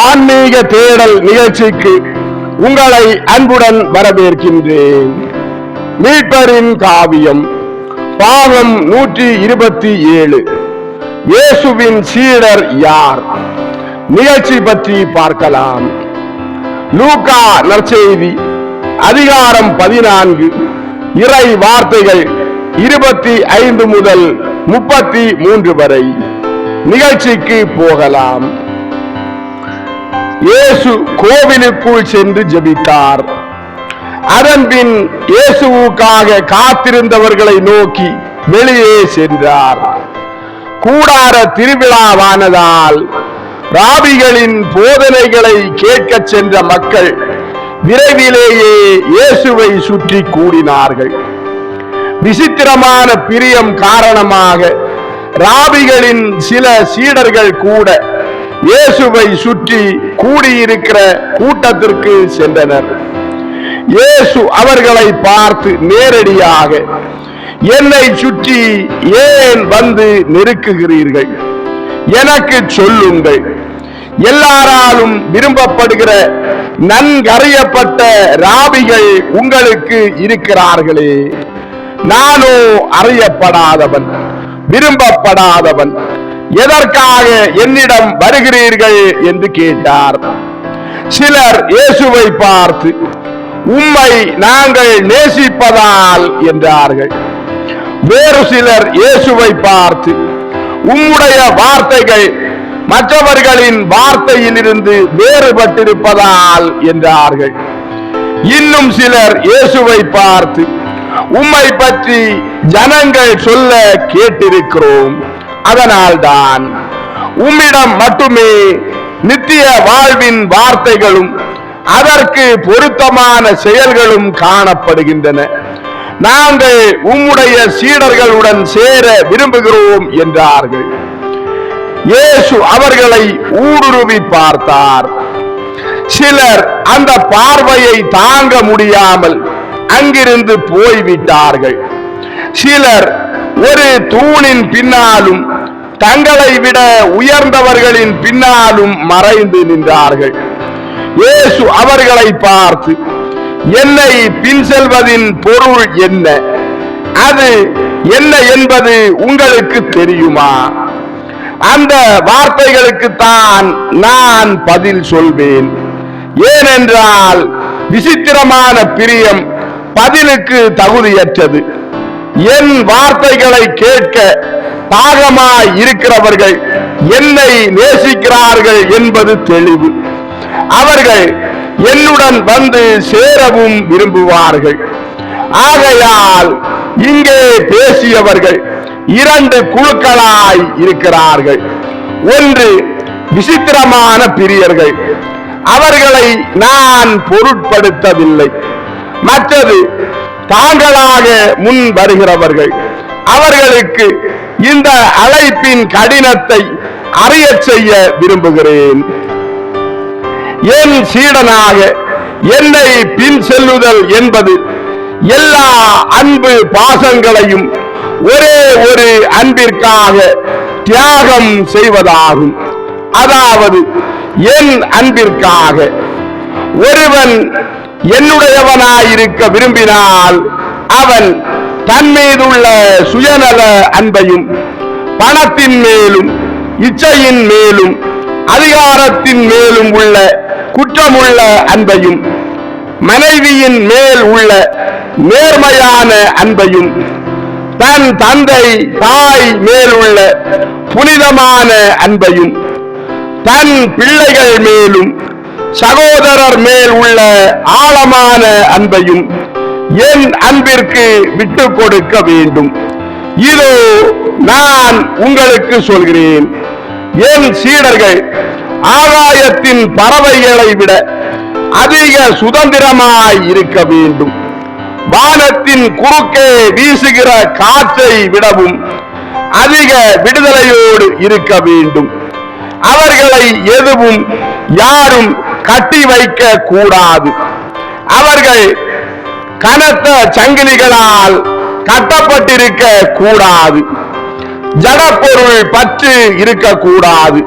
ஆன்மீக தேடல் நிகழ்ச்சிக்கு உங்களை அன்புடன் வரவேற்கின்றேன். மீட்பரின் காவியம் பாகம் நூற்றி இருபத்தி ஏழு. இயேசுவின் சீடர் யார்? நிகழ்ச்சி பற்றி பார்க்கலாம். லூகா நற்செய்தி அதிகாரம் பதினான்கு இறை வார்த்தைகள் இருபத்தி ஐந்து முதல் முப்பத்தி மூன்று வரை. நிகழ்ச்சிக்கு போகலாம். இயேசு கோவிலுக்குள் சென்று ஜெபித்தார். அதன் பின் இயேசுவுக்காக காத்திருந்தவர்களை நோக்கி வெளியே சென்றார். கூடார திருவிழாவானதால் ராபிகளின் போதனைகளை கேட்கச் சென்ற மக்கள் விரைவிலேயே இயேசுவை சுற்றி கூடினார்கள். விசித்திரமான பிரியம் காரணமாக ராபிகளின் சில சீடர்கள் கூட இயேசுவை சுற்றி கூடியிருக்கிற கூட்டத்திற்கு சென்றனர். இயேசு அவர்களை பார்த்து நேரடியாக என்னை சுற்றி ஏன் வந்து நெருக்குகிறீர்கள்? எனக்கு சொல்லுங்கள். எல்லாராலும் விரும்பப்படுகிற நன்கறியப்பட்ட ராபிகள் உங்களுக்கு இருக்கிறார்களே. நானோ அறியப்படாதவன் விரும்பப்படாதவன். எதற்காக என்னிடம் வருகிறீர்கள் என்று கேட்டார். சிலர் இயேசுவை பார்த்து உம்மை நாங்கள் நேசிப்பதால் என்றார்கள். வேறு சிலர் இயேசுவை பார்த்து உம்முடைய வார்த்தைகள் மற்றவர்களின் வார்த்தையிலிருந்து வேறுபட்டிருப்பதால் என்றார்கள். இன்னும் சிலர் இயேசுவை பார்த்து உம்மை பற்றி ஜனங்கள் சொல்ல கேட்டிருக்கிறோம். அதனால்தான் உம்மிடம் மட்டுமே நித்திய வாழ்வின் வார்த்தைகளும் அதற்கு பொருத்தமான செயல்களும் காணப்படுகின்றன. நாங்கள் உம்முடைய சீடர்களுடன் சேர விரும்புகிறோம் என்றார்கள். இயேசு அவர்களை ஊடுருவி பார்த்தார். சிலர் அந்த பார்வையை தாங்க முடியாமல் அங்கிருந்து போய்விட்டார்கள். சிலர் ஒரு தூணின் பின்னாலும் தங்களை விட உயர்ந்தவர்களின் பின்னாலும் மறைந்து நின்றார்கள். இயேசு அவர்களை பார்த்து என்னை பின் செல்வதின் பொருள் என்ன? அது என்ன என்பது உங்களுக்கு தெரியுமா? அந்த வார்த்தைகளுக்கு தான் நான் பதில் சொல்வேன். ஏனென்றால் விசித்திரமான பிரியம் பதிலுக்கு தகுதியற்றது. என் வார்த்தைகளை கேட்க தாகமாய் இருக்கிறவர்கள் என்னை நேசிக்கிறார்கள் என்பது தெளிவு. அவர்கள் என்னுடன் வந்து சேரவும் விரும்புவார்கள். ஆகையால் இங்கே பேசியவர்கள் இரண்டு குழுக்களாய் இருக்கிறார்கள். ஒன்று விசித்திரமான பிரியர்கள். அவர்களை நான் பொருட்படுத்தவில்லை. மற்றது தாங்களாக முன் வருகிறவர்கள். அவர்களுக்கு இந்த அழைப்பின் கடினத்தை அறிய செய்ய விரும்புகிறேன். என் சீடனாக என்னை பின் செல்லுதல் என்பது எல்லா அன்பு பாசங்களையும் ஒரே ஒரு அன்பிற்காக தியாகம் செய்வதாகும். அதாவது என் அன்பிற்காக ஒருவன் என்னுடையவனாயிருக்க விரும்பினால் அவன் தன் மீதுள்ள சுயநல அன்பையும் பணத்தின் மேலும் இச்சையின் மேலும் அதிகாரத்தின் மேலும் உள்ள குற்றமுள்ள அன்பையும் மனைவியின் மேல் உள்ள நேர்மையான அன்பையும் தன் தந்தை தாய் மேலுள்ள புனிதமான அன்பையும் தன் பிள்ளைகள் மேலும் சகோதரர் மேல் உள்ள ஆழமான அன்பையும் என் அன்பிற்கு விட்டு கொடுக்க வேண்டும். இதோ நான் உங்களுக்கு சொல்கிறேன். என் சீடர்கள் ஆகாயத்தின் பறவைகளை விட அதிக சுதந்திரமாய் இருக்க வேண்டும். வானத்தின் குறுக்கே வீசுகிற காற்றை விடவும் அதிக விடுதலையோடு இருக்க வேண்டும். அவர்களை எதுவும் யாரும் கட்டி வைக்க கூடாது அவர்கள் கனத்த சங்கிலிகளால் கட்டப்பட்டிருக்க கூடாது ஜடப்பொருள் பற்று இருக்கக்கூடாது.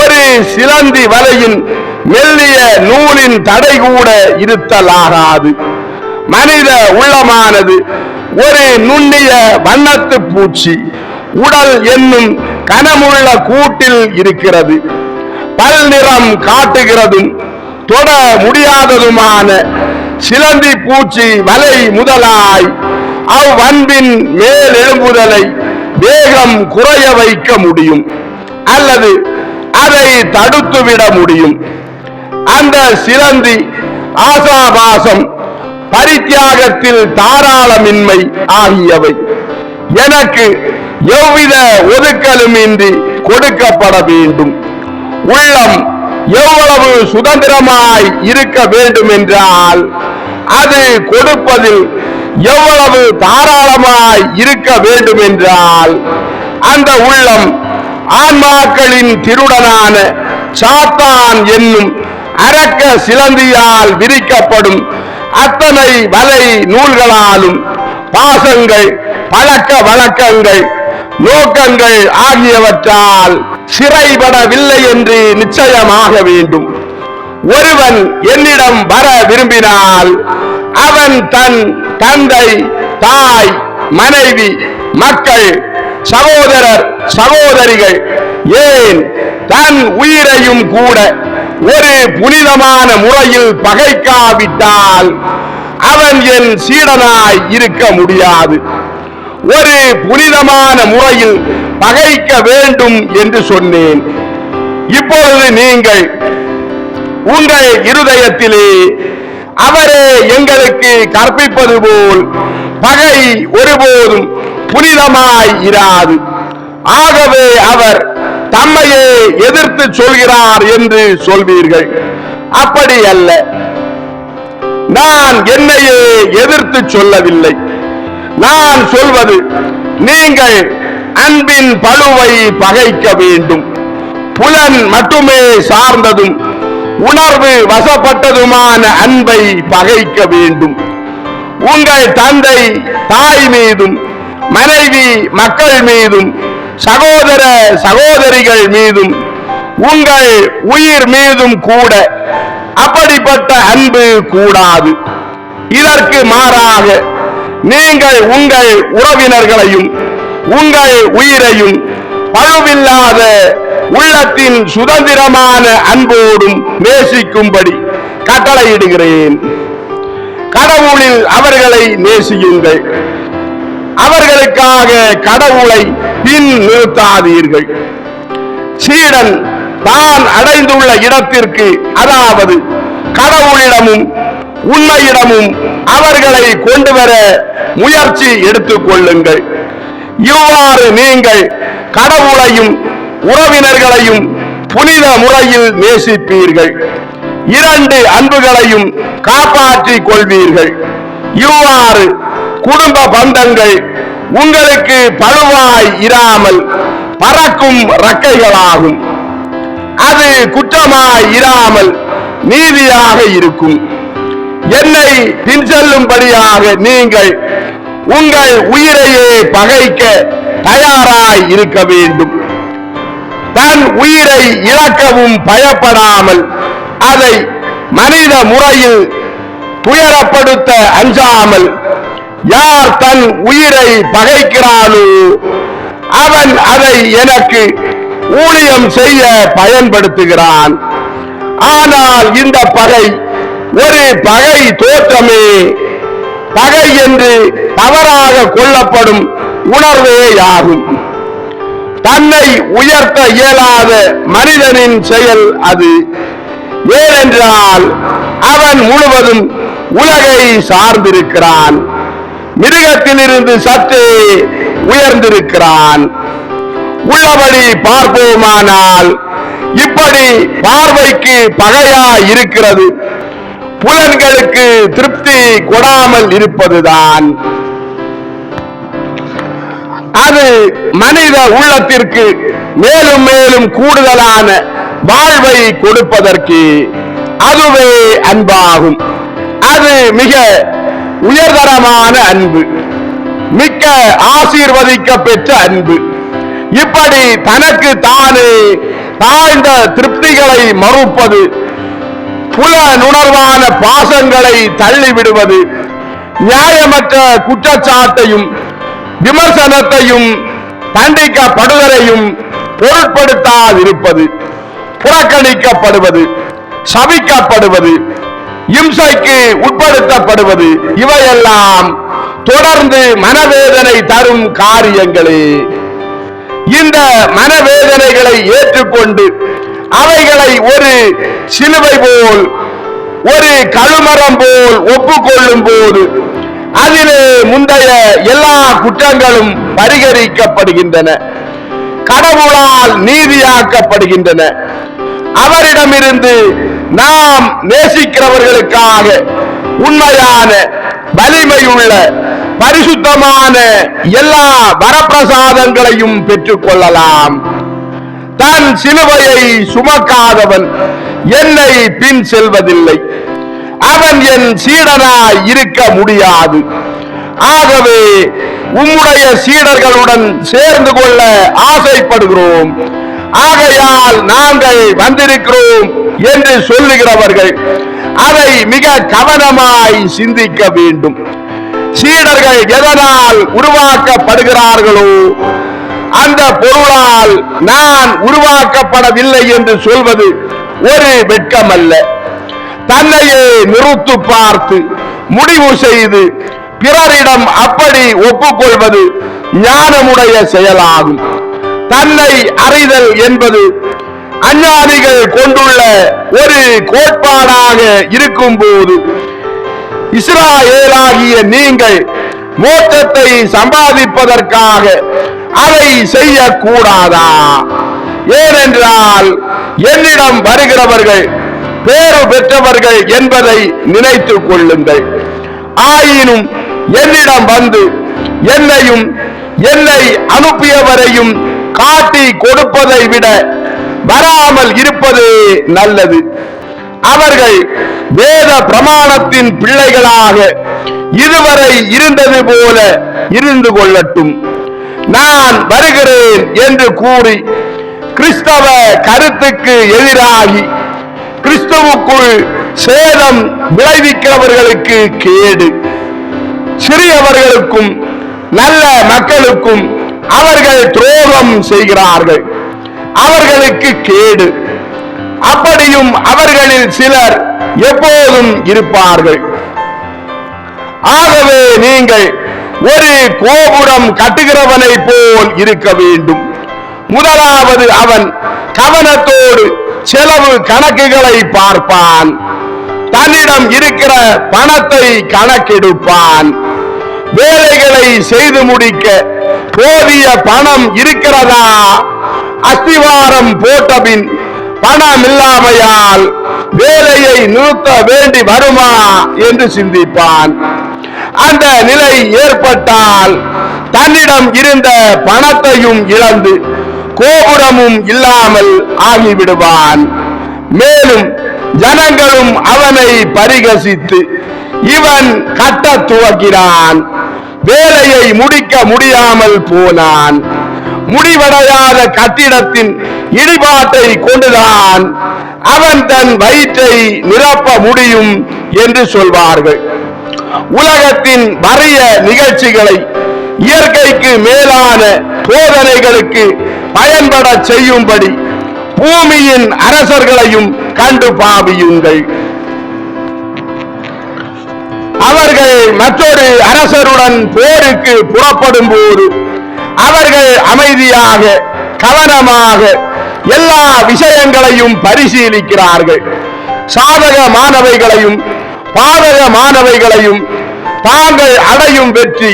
ஒரு சிலந்தி வலையின் மெல்லிய நூலின் தடை கூட இருத்தலாகாது. மனித உள்ளமானது ஒரு நுண்ணிய வண்ணத்து பூச்சி உடல் என்னும் கனமுள்ள கூட்டில் இருக்கிறது. பல் நிறம் காட்டுகிறதும் தொட முடியாததுமான சிலந்தி பூச்சி வலை முதலாய் அவ்வன்பின் மேல் எழும்புதலை வேகம் குறைய வைக்க முடியும் அல்லது அதை தடுத்துவிட முடியும். அந்த சிலந்தி ஆசாபாசம் பரித்தியாகத்தில் தாராளமின்மை ஆகியவை. எனக்கு எவ்வித ஒதுக்கலுமின்றி கொடுக்கப்பட வேண்டும். உள்ளம் எவ்வளவு சுதந்திரமாய் இருக்க வேண்டும் என்றால் அது கொடுப்பதில் எவ்வளவு தாராளமாய் இருக்க வேண்டும் என்றால் அந்த உள்ளம் ஆன்மாக்களின் திருடனான சாத்தான் என்னும் அரக்க சிலந்தியால் விரிக்கப்படும் அத்தனை வலை நூல்களாலும் பாசங்கள் பழக்க வழக்கங்கள் நோக்கங்கள் ஆகியவற்றால் சிறைபடவில்லை என்று நிச்சயமாக வேண்டும். ஒருவன் என்னிடம் வர விரும்பினால் அவன் தன் தந்தை தாய் மனைவி மக்கள் சகோதரர் சகோதரிகள் ஏன் தன் உயிரையும் கூட ஒரு புனிதமான முறையில் பகைக்காவிட்டால் அவன் என் சீடனாய் இருக்க முடியாது. ஒரு புனிதமான முறையில் பகைக்க வேண்டும் என்று சொன்னேன். இப்பொழுது நீங்கள் உங்கள் இருதயத்திலே அவரே எங்களுக்கு கற்பிப்பது போல் பகை ஒருபோதும் புனிதமாய் இராது. ஆகவே அவர் தம்மையே எதிர்த்து சொல்கிறார் என்று சொல்வீர்கள். அப்படி அல்ல. நான் என்னையே எதிர்த்து சொல்லவில்லை. நான் சொல்வது நீங்கள் அன்பின் பழுவை பகைக்க வேண்டும். புலன் மட்டுமே சார்ந்ததும் உணர்வு வசப்பட்டதுமான அன்பை பகைக்க வேண்டும். உங்கள் தந்தை தாய் மீதும் மனைவி மக்கள் மீதும் சகோதர சகோதரிகள் மீதும் உங்கள் உயிர் மீதும் கூட அப்படிப்பட்ட அன்பு கூடாது. இதற்கு மாறாக நீங்கள் உங்கள் உறவினர்களையும் உங்கள் உயிரையும் பழுவில்லாத உள்ளத்தின் சுதந்திரமான அன்போடும் நேசிக்கும்படி கட்டளையிடுகிறேன். கடவுளில் அவர்களை நேசியுங்கள். அவர்களுக்காக கடவுளை பின் நிறுத்தாதீர்கள் சீடன் தான் அடைந்துள்ள இடத்திற்கு அதாவது கடவுளிடமும் உண்மையிடமும் அவர்களை கொண்டு வர முயற்சி எடுத்துக் கொள்ளுங்கள். இவ்வாறு நீங்கள் கடவுளையும் உறவினர்களையும் புனித முறையில் நேசிப்பீர்கள். இரண்டு அன்புகளையும் காப்பாற்றிக் கொள்வீர்கள். இவ்வாறு குடும்ப பந்தங்கள் உங்களுக்கு பழுவாய் இராமல் பறக்கும் ரக்கைகளாகும். அது குற்றமாய் இராமல் நீதியாக இருக்கும். என்னை பின்செல்லும்படியாக நீங்கள் உங்கள் உயிரையே பகைக்க தயாராய் இருக்க வேண்டும். தன் உயிரை இழக்கவும் பயப்படாமல் அதை மனித முறையில் துயரப்படுத்த அஞ்சாமல் யார் தன் உயிரை பகைக்கிறானோ அவன் அதை எனக்கு ஊழியம் செய்ய பயன்படுத்துகிறான். ஆனால் இந்த பகை ஒரு பகை தோற்றமே. பகை என்று தவறாக கொள்ளப்படும் உணர்வேயாகும் தன்னை உயர்த்த இயலாத மனிதனின் செயல் அது. ஏனென்றால் அவன் முழுவதும் உலகை சார்ந்திருக்கிறான். மிருகத்திலிருந்து சற்றே உயர்ந்திருக்கிறான். உள்ளபடி பார்ப்போமானால் இப்படி பார்வைக்கு பகையா இருக்கிறது புலன்களுக்கு திருப்தி கொடாமல் இருப்பதுதான். அது மனித உள்ளத்திற்கு மேலும் மேலும் கூடுதலான வாழ்வை கொடுப்பதற்கு அதுவே அன்பாகும். அது மிக உயர்தரமான அன்பு மிக்க ஆசீர்வதிக்க பெற்ற அன்பு. இப்படி தனக்கு தானே தாழ்ந்த திருப்திகளை மறுப்பது புல நுணர்வான பாசங்களை தள்ளிவிடுவது நியாயமற்ற குற்றச்சாட்டையும் விமர்சனத்தையும் தண்டிக்கப்படுவதையும் பொருட்படுத்தாதிருப்பது புறக்கணிக்கப்படுவது சபிக்கப்படுவது இம்சைக்கு உட்படுத்தப்படுவது இவையெல்லாம் தொடர்ந்து மனவேதனை தரும் காரியங்களே. இந்த மனவேதனைகளை ஏற்றுக்கொண்டு அவைகளை ஒரு சிலுவை போல் ஒரு கழுமரம் போல் ஒப்புக்கொள்ளும் போது அதிலே முந்தைய எல்லா குற்றங்களும் பரிகரிக்கப்படுகின்றன. கடவுளால் நீதியாக்கப்படுகின்றன. அவரிடமிருந்து நாம் நேசிக்கிறவர்களுக்காக உண்மையான வலிமையுள்ள பரிசுத்தமான எல்லா வரப்பிரசாதங்களையும் பெற்றுக்கொள்ளலாம். தன் சிலுவையை சுமக்காதவன் என்னை பின் செல்வதில்லை. அவன் என் சீடனாய் இருக்க முடியாது. ஆகவே உம்முடைய சீடர்களுடன் சேர்ந்து கொள்ள ஆசைப்படுகிறோம். ஆகையால் நாங்கள் வந்திருக்கிறோம் என்று சொல்லுகிறவர்கள் அதை மிக கவனமாய் சிந்திக்க வேண்டும். சீடர்கள் எதனால் உருவாக்கப்படுகிறார்களோ அந்த பொருளால் நான் உருவாக்கப்படவில்லை என்று சொல்வது ஒரு அல்ல தன்னையே நிறுத்து பார்த்து முடிவு செய்து பிறரிடம் அப்படி ஒப்புக்கொள்வது ஞானமுடைய செயலாகும். தன்னை அறிதல் என்பது அஞ்ஞானிகள் கொண்டுள்ள ஒரு கோட்பாடாக இருக்கும்போது இஸ்ராயேலாகிய நீங்கள் மோட்சத்தை சம்பாதிப்பதற்காக அதை செய்யக்கூடாதா? ஏனென்றால் என்னிடம் வருகிறவர்கள் பேறு பெற்றவர்கள் என்பதை நினைத்துக் கொள்ளுங்கள். ஆயினும் என்னிடம் வந்து என்னையும் என்னை அனுப்பியவரையும் காட்டி கொடுப்பதை விட வராமல் இருப்பது நல்லது. அவர்கள் வேத பிரமாணத்தின் பிள்ளைகளாக இதுவரை இருந்தது போல இருந்து கொள்ளட்டும். நான் வருகிறேன் என்று கூறி கிறிஸ்தவ கருத்துக்கு எதிராகி கிறிஸ்துவுக்குள் சேதம் விளைவிக்கிறவர்களுக்கு கேடு. சிறியவர்களுக்கும் நல்ல மக்களுக்கும் அவர்கள் துரோகம் செய்கிறார்கள். அவர்களுக்கு கேடு. அப்படியும் அவர்களில் சிலர் எப்போதும் இருப்பார்கள். ஆகவே நீங்கள் ஒரு கோபுரம் கட்டுகிறவனை போல் இருக்க வேண்டும். முதலாவது அவன் கவனத்தோடு செலவு கணக்குகளை பார்ப்பான். தன்னிடம் இருக்கிற பணத்தை கணக்கெடுப்பான். வேலைகளை செய்து முடிக்க போதிய பணம் இருக்கிறதா? அஸ்திவாரம் போட்டபின் பணம் இல்லாமையால் வேலையை நிறுத்த வேண்டி வருமா? என்று சிந்திப்பான். அந்த நிலை ஏற்பட்டால் தன்னிடம் இருந்த பணத்தையும் இழந்து கோபுரமும் இல்லாமல் ஆகிவிடுவான். மேலும் ஜனங்களும் அவனை பரிகசித்து இவன் கட்ட துவக்கிறான். வேலையை முடிக்க முடியாமல் போனான். முடிவடையாத கட்டிடத்தின் இடிபாட்டை கொண்டுதான் அவன் தன் வயிற்றை நிரப்ப முடியும் என்று சொல்வார்கள். உலகத்தின் வறிய நிகழ்ச்சிகளை இயற்கைக்கு மேலான போதனைகளுக்கு பயன்பட செய்யும்படி பூமியின் அரசர்களையும் கண்டு பாவியுங்கள். அவர்கள் மற்றொரு அரசருடன் போருக்கு புறப்படும் போது அவர்கள் அமைதியாக கவனமாக எல்லா விஷயங்களையும் பரிசீலிக்கிறார்கள். சாதகமானவைகளையும் பாதகமானவைகளையும் தாங்கள் அடையும் வெற்றி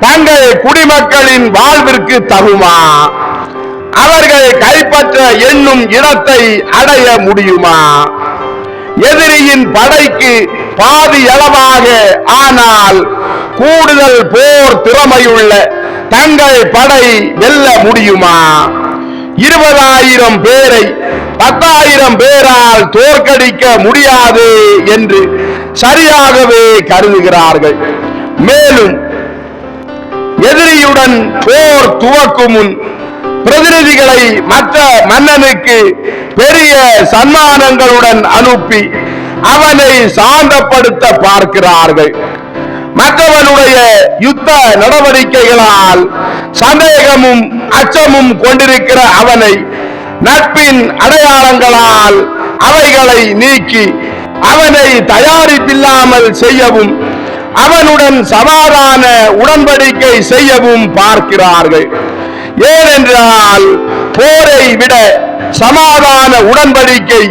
தங்கள் குடிமக்களின் வாழ்விற்கு தகுமா? அவர்கள் கைப்பற்ற எண்ணும் இடத்தை அடைய முடியுமா? எதிரியின் படைக்கு பாதி அளவாக ஆனால் கூடுதல் போர் திறமையுள்ள தங்கள் படை வெல்ல முடியுமா? இருபதாயிரம் பேரை பத்தாயிரம் பேரால் தோற்கடிக்க முடியாது என்று சரியாகவே கருதுகிறார்கள். மேலும் எதிரியுடன் போர் துவக்கும் முன் பிரதிநிதிகளை மற்ற மன்னனுக்கு பெரிய சன்மானங்களுடன் அனுப்பி அவனை சாந்தப்படுத்த பார்க்கிறார்கள். மற்றவனுடைய யுத்த நடவடிக்கைகளால் சந்தேகமும் அச்சமும் கொண்டிருக்கிற அவனை நட்பின் அடையாளங்களால் அவைகளை நீக்கி அவனை தயாரிப்பில்லாமல் செய்யவும் அவனுடன் சமாதான உடன்படிக்கை செய்யவும் பார்க்கிறார்கள். ஏனென்றால் போரை விட சமாதான உடன்படிக்கை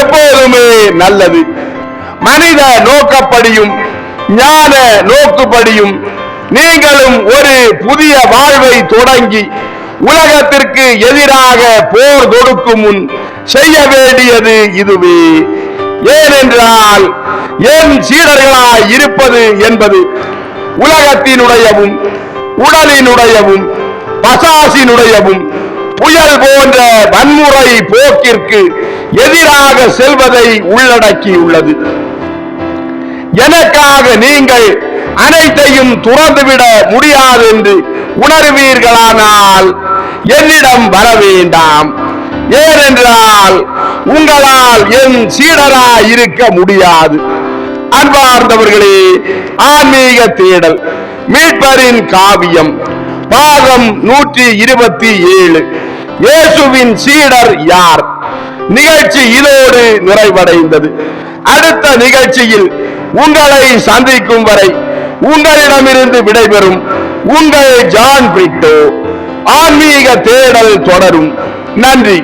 எப்போதுமே நல்லது. மனித நோக்கப்படியும் ஞான நோக்குப்படியும் நீங்களும் ஒரு புதிய வாழ்வை தொடங்கி உலகத்திற்கு எதிராக போர் தொடுக்கும் முன் செய்ய வேண்டியது இதுவே. ஏனென்றால் என் சீடர்களாய் இருப்பது என்பது உலகத்தினுடையவும் உடலினுடையவும் பசாசினுடையவும் புயல் போன்ற வன்முறை போக்கிற்கு எதிராக செல்வதை உள்ளடக்கியுள்ளது. எனக்காக நீங்கள் அனைத்தையும் துறந்துவிட முடியாது என்று உணர்வீர்களானால் என்னிடம் வர வேண்டாம். ஏனென்றால் உங்களால் என் சீடரா இருக்க முடியாது. அன்பார்ந்தவர்களே ஆன்மீக தேடல் மீட்பரின் காவியம் பாகம் நூற்றி இருபத்தி ஏழு இயேசுவின் சீடர் யார்? நிகழ்ச்சி இதோடு நிறைவடைந்தது. அடுத்த நிகழ்ச்சியில் உங்களை சந்திக்கும் வரை உங்களிடமிருந்து விடைபெறும் உங்கள் ஜான் பிரிட்டோ ஆன்மீக தேடல் தொடரும். நன்றி.